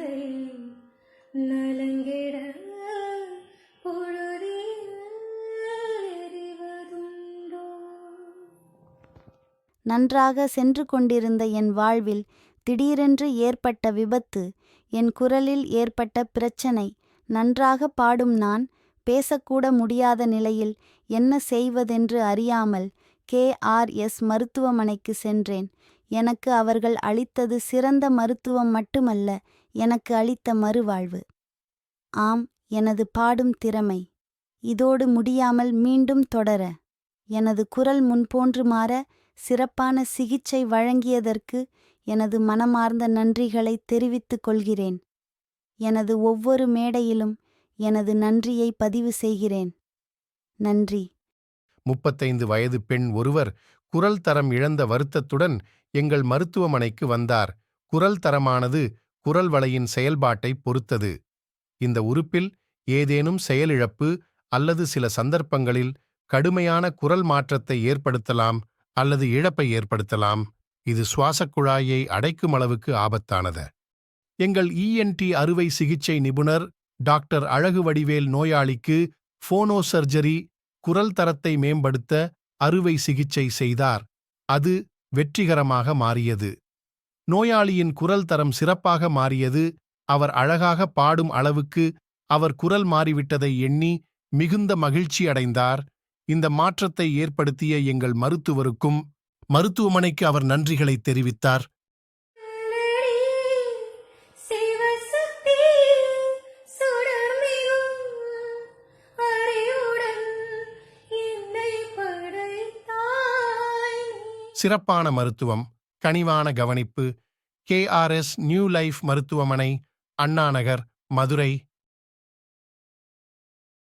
மனதை நலங்கிட நன்றாக சென்று கொண்டிருந்த என் வாழ்வில் திடீரென்று ஏற்பட்ட விபத்து என் குரலில் ஏற்பட்ட பிரச்சனை நன்றாக பாடும் நான் பேசக்கூட முடியாத நிலையில் என்ன செய்வதென்று அறியாமல் கே மருத்துவமனைக்கு சென்றேன். எனக்கு அவர்கள் அளித்தது சிறந்த மருத்துவம் மட்டுமல்ல எனக்கு அளித்த மறுவாழ்வு. ஆம் எனது பாடும் திறமை. இதோடு முடியாமல் மீண்டும் தொடர. எனது குரல் முன்போன்று மாற சிறப்பான சிகிச்சை வழங்கியதற்கு எனது மனமார்ந்த நன்றிகளை தெரிவித்துக் கொள்கிறேன். எனது ஒவ்வொரு மேடையிலும் எனது நன்றியை பதிவு செய்கிறேன். நன்றி. முப்பத்தைந்து வயது பெண் ஒருவர் குரல் தரம் இழந்த வருத்தத்துடன் எங்கள் மருத்துவமனைக்கு வந்தார். குரல் தரமானது குரல் வளையின் செயல்பாட்டை பொறுத்தது. இந்த உறுப்பில் ஏதேனும் செயலிழப்பு அல்லது சில சந்தர்ப்பங்களில் கடுமையான குரல் மாற்றத்தை ஏற்படுத்தலாம் அல்லது இழப்பை ஏற்படுத்தலாம். இது சுவாசக் குழாயை அடைக்கும் அளவுக்கு ஆபத்தானது. எங்கள் இஎன்டி அறுவை சிகிச்சை நிபுணர் டாக்டர் அழகு வடிவேல் நோயாளிக்கு ஃபோனோ சர்ஜரி குரல் தரத்தை மேம்படுத்த அறுவை சிகிச்சை செய்தார். அது வெற்றிகரமாக மாறியது. நோயாளியின் குரல் தரம் சிறப்பாக மாறியது. அவர் அழகாக பாடும் அளவுக்கு அவர் குரல் மாறிவிட்டதை எண்ணி மிகுந்த மகிழ்ச்சி அடைந்தார். இந்த மாற்றத்தை ஏற்படுத்திய எங்கள் மருத்துவருக்கும் மருத்துவமனைக்கு அவர் நன்றிகளை தெரிவித்தார். சிறப்பான மருத்துவம் கனிவான கவனிப்பு கேஆர்எஸ் நியூ லைஃப் மருத்துவமனை அண்ணாநகர் மதுரை.